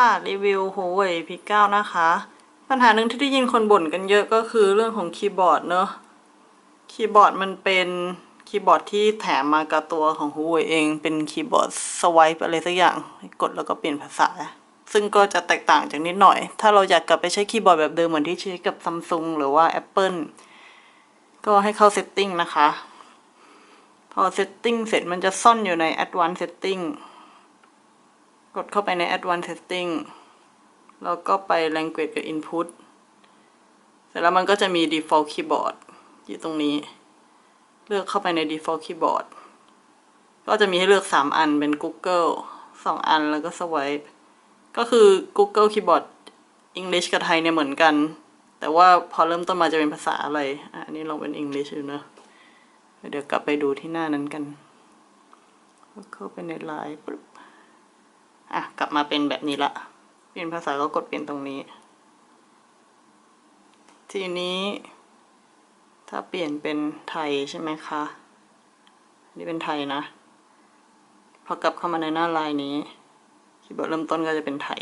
ค่ะรีวิว Huawei P9 นะคะ ปัญหาหนึ่งที่ได้ยินคนบ่นกันเยอะก็คือเรื่องของคีย์บอร์ดเนอะคีย์บอร์ดมันเป็นคีย์บอร์ดที่แถมมากับตัวของ Huawei เอง เป็นคีย์บอร์ดสวายอะไรสักอย่าง กดแล้วก็เปลี่ยนภาษา ซึ่งก็จะแตกต่างจากนิดหน่อย ถ้าเราอยากกลับไปใช้คีย์บอร์ดแบบเดิมเหมือนที่ใช้กับ Samsung หรือว่า Apple ก็ให้เข้า Setting นะคะ พอ Setting เสร็จมันจะซ่อนอยู่ใน Advanced Setting กดเข้าไปใน Advanced Setting แล้วก็ไป Language กับ Input เสร็จแล้วมันก็จะมี Default Keyboard อยู่ตรงนี้ เลือกเข้าไปใน Default Keyboard ก็จะมีให้เลือก 3 อันเป็น Google 2 อันแล้วก็ Swipe ก็คือ Google Keyboard English กับไทยเนี่ยเหมือนกัน แต่ว่าพอเริ่มต้นมาจะเป็นภาษาอะไรอะอันนี้ลองเป็น English ดูเนอะเดี๋ยวกลับไปดูที่หน้านั้นกัน เข้าไปในไลน์ปึ๊บ กลับมาเป็นแบบนี้ละ เปลี่ยนภาษาก็กดเปลี่ยนตรงนี้ ทีนี้ ถ้าเปลี่ยนเป็นไทยใช่ไหมคะ นี่เป็นไทยนะ พอกลับเข้ามาในหน้าไลน์นี้คีย์บอร์ดเริ่มต้นก็จะเป็นไทย